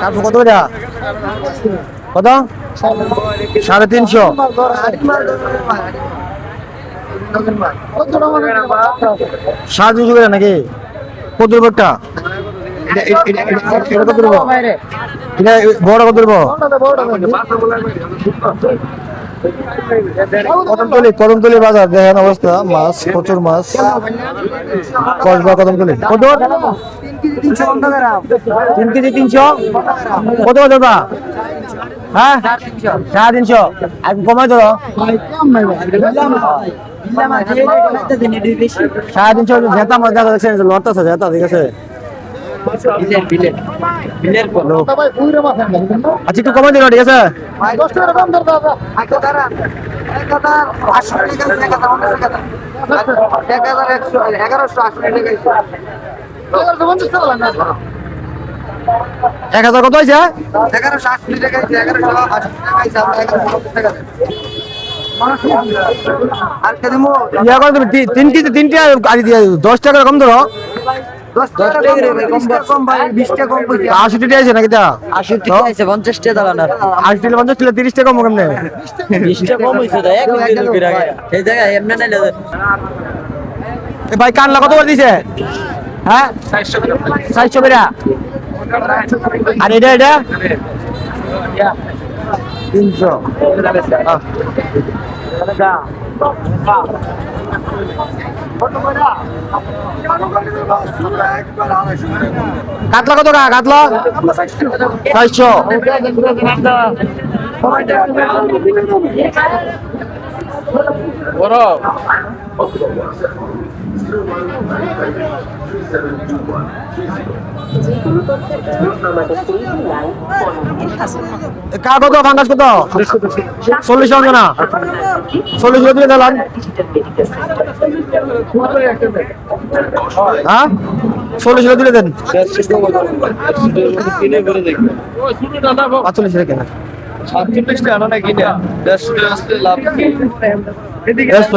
কাকু কত কত? সাড়ে তিনশো। সাড়ে তিনশো করে নাকি? কত রুপটা বড় কত কদমতলি কদমতলি বাজার, দেখেন অবস্থা, মাছ, প্রচুর মাছ। কসবা কদমতলি। কত তিন কেজি তিনশো? কত কত হ্যাঁ? সাড়ে তিনশো। আর কমাই ধরো সাড়ে তিনশো মাছ দেখা লড়তেছে, জেতা, ঠিক আছে। আচ্ছা একটু দিল, ঠিক আছে? এক হাজার কত হয়েছে? তি- তিন কেজি তিনটা গাড়ি দিয়ে দশ টাকা কম ধরো। আশি টাকা আছে নাকি তা? আশি টাকা আছে পঞ্চাশ টাকা দাঁড়ানোর আশি টাকা পঞ্চাশ টাকা তিরিশ টাকা কম কেমনে? কম হয়েছে জায়গায় এমনি ভাই কানলা কত করে দিছে? হ্যাঁ? চারশো বেড়া আর এটা এটা? তিনশো। কাতলা কত টাকা কাতলা? চারশো কা কত ফাঙ্গাস কত? চল্লিশ টাকা না? চল্লিশ টাকা দিয়ে দিলাম হ্যাঁ? চল্লিশ টাকা দিলে দেন। পাঁচচল্লিশ টাকা কেনা। দেড়শো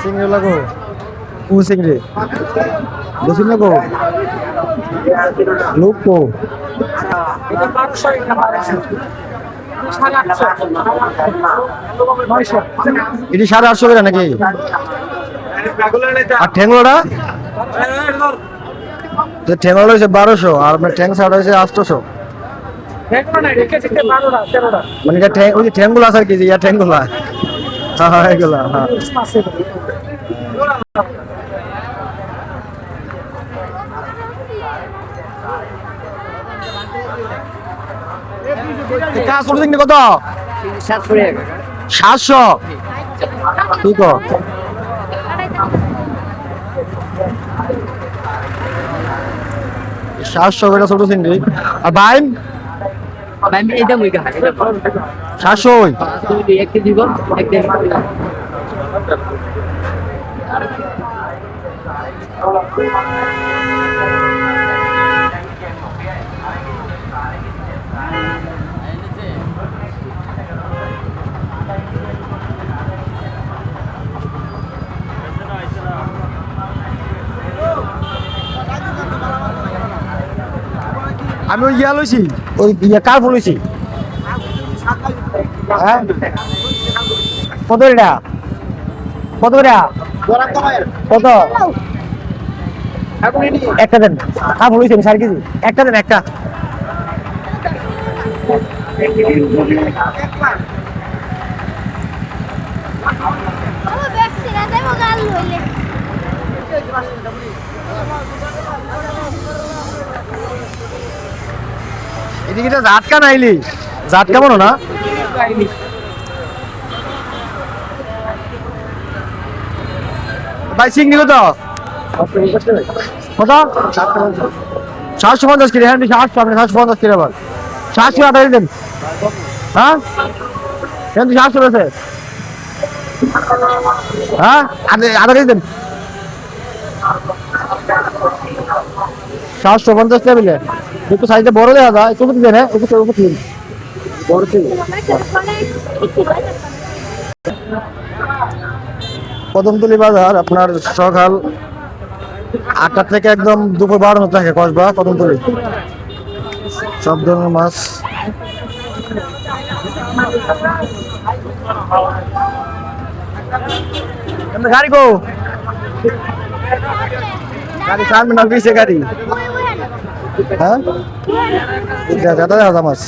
সিংড়ি লাগো কু সিংড়ি বেশি লাগো লোক কো এটি সাড়ে আটশো করে নাকি? আর ঠেঙ্গলোটা ঠেঙ্গলো হয়েছে বারোশো আর ঠ্যাং ছাড়া হয়েছে আটশোশো। মানে এটা ঠ্যাং ওই যে ঠ্যাংগুলো আছে আর কি ইয়া ঠ্যাংগুলো হ্যাঁ হ্যাঁ এগুলা হ্যাঁ। কাজ কত? সাতশো। কি কো? সাতশো করে ছোট চিংড়ি আর বাইম এটা মুই গা এক এক কেজি আমি ওই ইয়া লইছি, ওই ইয়া কার লইছি। হ্যাঁ? কত এটা? কত এটা? কত? একটা দেন। কার ফুল লইছি আমি কেজি। একটা দেন, একটা। Bakalım öyle. এদিকে তো জাতকা নাইলি। জাতকা মনো না? ভাই সিং নিব কত? সাতশো পঞ্চাশ কিলো হ্যাঁ সাতশো আপনি সাতশো পঞ্চাশ কিলো আবার। সাতশো কেজি দেন হ্যাঁ? কিন্তু সাতশো রয়েছে। হ্যাঁ? কেজি দেন। সাতশো পঞ্চাশ টেবিলে। একটু সাইজটা বড় দেখা যায় একটু দেন হ্যাঁ একটু একটু বড় কদমতলি বাজার, আপনার সকাল আটটা থেকে একদম দুপুর বারো মতো থাকে কসবা কদমতলি সব ধরনের মাছ। গাড়ি গো গাড়ি না, পিছে গাড়ি। হ্যাঁ? দাদা মাছ।